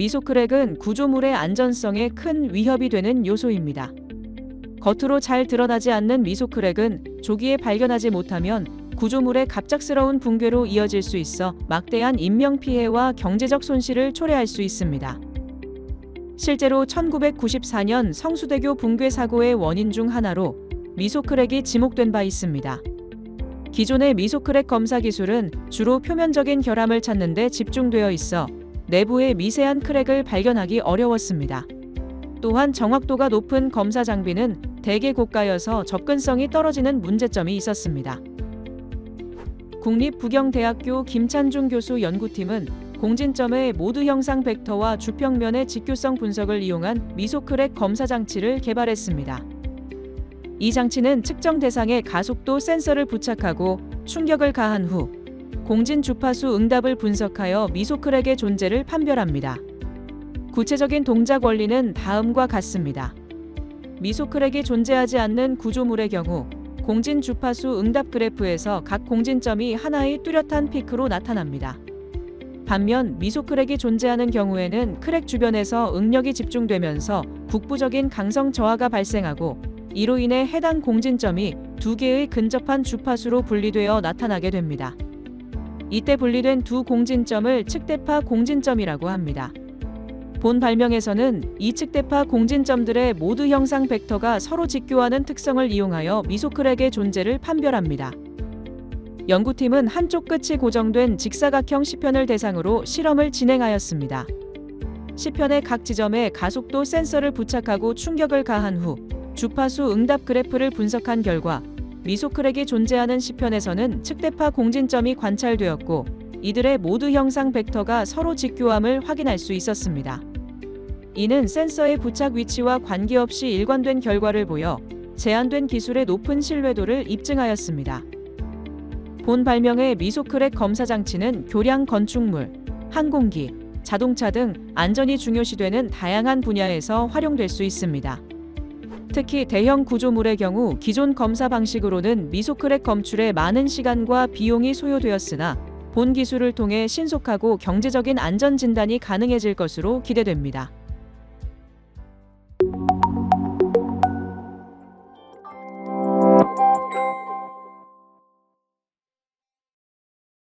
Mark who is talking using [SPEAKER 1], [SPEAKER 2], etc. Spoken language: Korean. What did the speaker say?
[SPEAKER 1] 미소크랙은 구조물의 안전성에 큰 위협이 되는 요소입니다. 겉으로 잘 드러나지 않는 미소크랙은 조기에 발견하지 못하면 구조물의 갑작스러운 붕괴로 이어질 수 있어 막대한 인명피해와 경제적 손실을 초래할 수 있습니다. 실제로 1994년 성수대교 붕괴 사고의 원인 중 하나로 미소크랙이 지목된 바 있습니다. 기존의 미소크랙 검사 기술은 주로 표면적인 결함을 찾는 데 집중되어 있어 내부의 미세한 크랙을 발견하기 어려웠습니다. 또한 정확도가 높은 검사 장비는 대개 고가여서 접근성이 떨어지는 문제점이 있었습니다. 국립부경대학교 김찬중 교수 연구팀은 공진점의 모드 형상 벡터와 주평면의 직교성 분석을 이용한 미소크랙 검사 장치를 개발했습니다. 이 장치는 측정 대상에 가속도 센서를 부착하고 충격을 가한 후 공진 주파수 응답을 분석하여 미소크랙의 존재를 판별합니다. 구체적인 동작 원리는 다음과 같습니다. 미소크랙이 존재하지 않는 구조물의 경우 공진 주파수 응답 그래프에서 각 공진점이 하나의 뚜렷한 피크로 나타납니다. 반면 미소크랙이 존재하는 경우에는 크랙 주변에서 응력이 집중되면서 국부적인 강성 저하가 발생하고 이로 인해 해당 공진점이 두 개의 근접한 주파수로 분리되어 나타나게 됩니다. 이때 분리된 두 공진점을 측대파 공진점이라고 합니다. 본 발명에서는 이 측대파 공진점들의 모드 형상 벡터가 서로 직교하는 특성을 이용하여 미소크랙의 존재를 판별합니다. 연구팀은 한쪽 끝이 고정된 직사각형 시편을 대상으로 실험을 진행하였습니다. 시편의 각 지점에 가속도 센서를 부착하고 충격을 가한 후 주파수 응답 그래프를 분석한 결과 미소크랙이 존재하는 시편에서는 측대파 공진점이 관찰되었고 이들의 모두 형상 벡터가 서로 직교함을 확인할 수 있었습니다. 이는 센서의 부착 위치와 관계없이 일관된 결과를 보여 제한된 기술의 높은 신뢰도를 입증하였습니다. 본 발명의 미소크랙 검사 장치는 교량 건축물, 항공기, 자동차 등 안전이 중요시되는 다양한 분야에서 활용될 수 있습니다. 특히 대형 구조물의 경우 기존 검사 방식으로는 미소크랙 검출에 많은 시간과 비용이 소요되었으나 본 기술을 통해 신속하고 경제적인 안전 진단이 가능해질 것으로 기대됩니다.